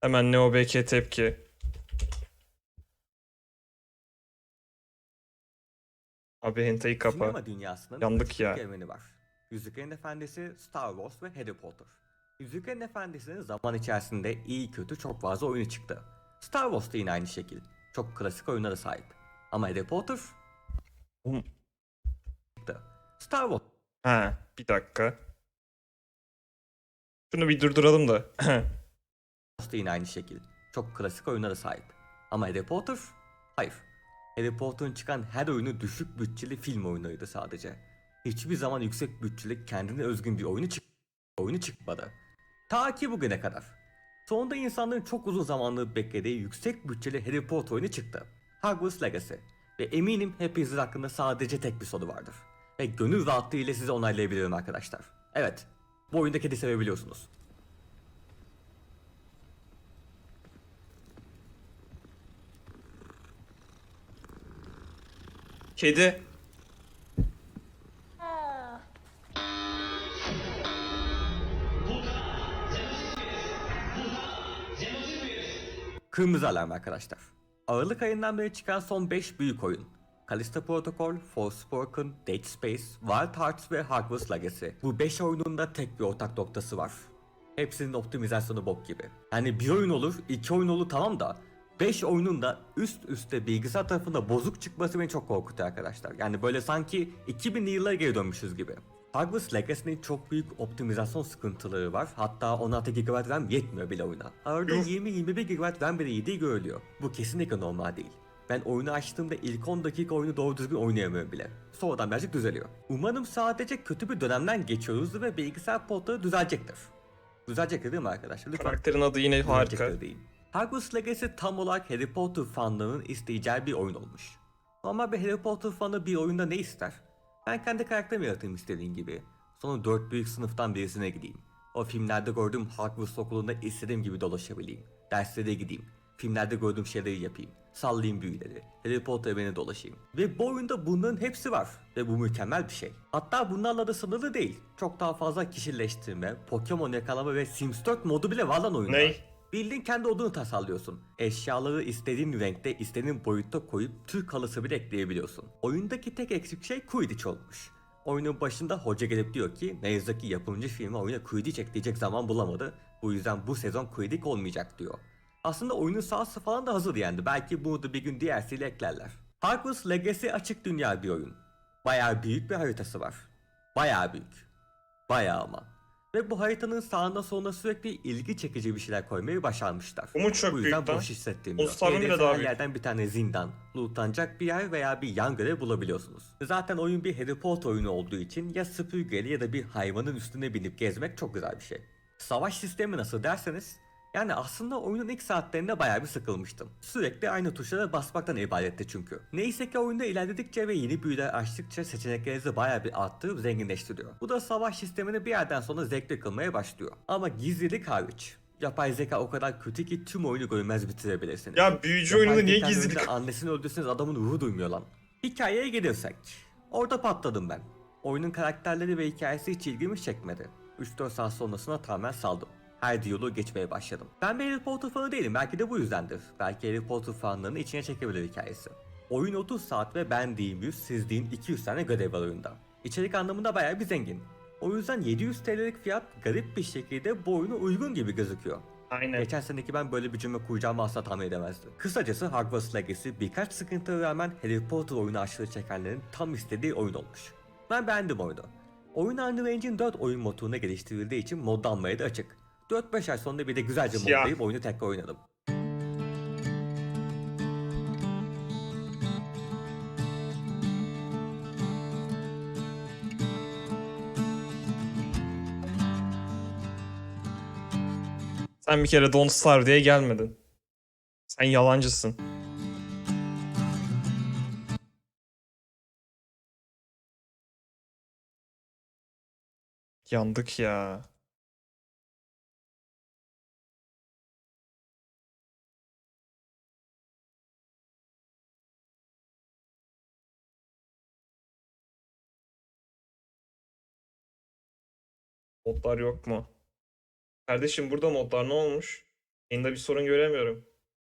Hemen NeoBK tepki. Abi hentayı kapa. Sinema dünyasının Yandık ya. evreni var. Yüzüklerin Efendisi, Star Wars ve Harry Potter. Yüzüklerin Efendisi'nin zaman içerisinde iyi kötü çok fazla oyunu çıktı. Star Wars da yine aynı şekil. Çok klasik oyunlara sahip. Ama Harry Potter çıktı. Star Wars Ha, bir dakika. Şunu bir durduralım da. da yine aynı şekil. Çok klasik oyunlara sahip. Ama Harry Potter? Hayır. Harry Potter'ın çıkan her oyunu düşük bütçeli film oyunlarıydı sadece. Hiçbir zaman yüksek bütçeli kendine özgün bir oyunu, çık oyunu çıkmadı. Ta ki bugüne kadar. Sonunda insanların çok uzun zamandır beklediği yüksek bütçeli Harry Potter oyunu çıktı. Hogwarts Legacy. Ve eminim hepinizin hakkında sadece tek bir soru vardır. Ve gönül rahatlığı ile size onaylayabilirim arkadaşlar. Evet, bu oyunda kedi sevebiliyorsunuz. Kedi. Kırmızı alarm arkadaşlar. Aralık ayından beri çıkan son 5 büyük oyun. Callisto Protocol, Forspoken, Dead Space, Wild Hearts ve Hogwarts Legacy. Bu 5 oyunun da tek bir ortak noktası var. Hepsinin optimizasyonu bok gibi. Yani bir oyun olur, iki oyun olur tamam da 5 oyunun da üst üste bilgisayar tarafında bozuk çıkması beni çok korkutuyor arkadaşlar. Yani böyle sanki 2000'li yıllara geri dönmüşüz gibi. Hogwarts Legacy'nin çok büyük optimizasyon sıkıntıları var. Hatta 16 GB RAM yetmiyor bile oyuna. Arada Yuh. 20-21 GB RAM bile yediği görülüyor. Bu kesinlikle normal değil. Ben oyunu açtığımda ilk 10 dakika oyunu doğru düzgün oynayamıyorum bile. Sonradan birazcık düzeliyor. Umarım sadece kötü bir dönemden geçiyoruz ve bilgisayar portları düzelecektir. Düzelecektir değil mi arkadaşlar? Lütfen Karakterin adı yine harika. Değil. Hogwarts Legacy tam olarak Harry Potter fanlarının isteyeceği bir oyun olmuş. Normal bir Harry Potter fanı bir oyunda ne ister? Ben kendi karakterimi yaratayım istediğin gibi. Sonra dört büyük sınıftan birisine gideyim. O filmlerde gördüğüm Hogwarts okulunda istediğim gibi dolaşabileyim. Derslere gideyim. Filmlerde gördüğüm şeyleri yapayım. Sallayayım büyüleri. Harry Potter evine dolaşayım. Ve bu oyunda bunların hepsi var. Ve bu mükemmel bir şey. Hatta bunlarla da sınırlı değil. Çok daha fazla kişileştirme, Pokemon yakalama ve Sims 4 modu bile var lan oyunda. Ney? Bildiğin kendi odunu tasarlıyorsun. Eşyaları istediğin renkte, istediğin boyutta koyup Türk halısı bile ekleyebiliyorsun. Oyundaki tek eksik şey Quidditch olmuş. Oyunun başında hoca gelip diyor ki ne yazık ki yapımcı firma oyuna Quidditch ekleyecek zaman bulamadı. Bu yüzden bu sezon Quidditch olmayacak diyor. Aslında oyunun sahası falan da hazır yani. Belki bunu da bir gün DLC ile eklerler. Hogwarts Legacy açık dünya bir oyun. Bayağı büyük bir haritası var. Bayağı büyük. Bayağı ama. Ve bu haritanın sağında soluna sürekli ilgi çekici bir şeyler koymayı başarmışlar. Bu mu çok bu yüzden büyük lan? boş bile daha her büyük. yerden bir tane zindan, lootlanacak bir yer veya bir yan görev bulabiliyorsunuz. Zaten oyun bir Harry Potter oyunu olduğu için ya süpürgeli ya da bir hayvanın üstüne binip gezmek çok güzel bir şey. Savaş sistemi nasıl derseniz yani aslında oyunun ilk saatlerinde bayağı bir sıkılmıştım. Sürekli aynı tuşlara basmaktan ibaretti çünkü. Neyse ki oyunda ilerledikçe ve yeni büyüler açtıkça seçeneklerinizi bayağı bir arttırıp zenginleştiriyor. Bu da savaş sistemini bir yerden sonra zevkli kılmaya başlıyor. Ama gizlilik hariç. Yapay zeka o kadar kötü ki tüm oyunu görmez bitirebilirsiniz. Ya büyücü Yapay oyununda niye gizlilik? Annesini öldürseniz adamın ruhu duymuyor lan. Hikayeye gelirsek. Orada patladım ben. Oyunun karakterleri ve hikayesi hiç ilgimi çekmedi. 3-4 saat sonrasında tamamen saldım. Her diyaloğu geçmeye başladım. Ben bir Harry Potter fanı değilim belki de bu yüzdendir. Belki Harry Potter fanlarını içine çekebilir hikayesi. Oyun 30 saat ve ben diyeyim 100, siz deyin 200 tane görev var oyunda. İçerik anlamında bayağı bir zengin. O yüzden 700 TL'lik fiyat garip bir şekilde bu oyuna uygun gibi gözüküyor. Aynen. Geçen seneki ben böyle bir cümle kuracağımı asla tahmin edemezdim. Kısacası Hogwarts Legacy birkaç sıkıntıya rağmen Harry Potter oyunu aşırı çekenlerin tam istediği oyun olmuş. Ben beğendim oyunu. Oyun Unreal Engine 4 oyun moduna geliştirildiği için modlanmaya da açık. 4-5 ay sonra bir de güzelce Ya. modlayıp oyunu tekrar oynadım. Sen bir kere Don't Starve diye gelmedin. Sen yalancısın. Yandık ya. Modlar yok mu? Kardeşim burada modlar ne olmuş? Yayında bir sorun göremiyorum.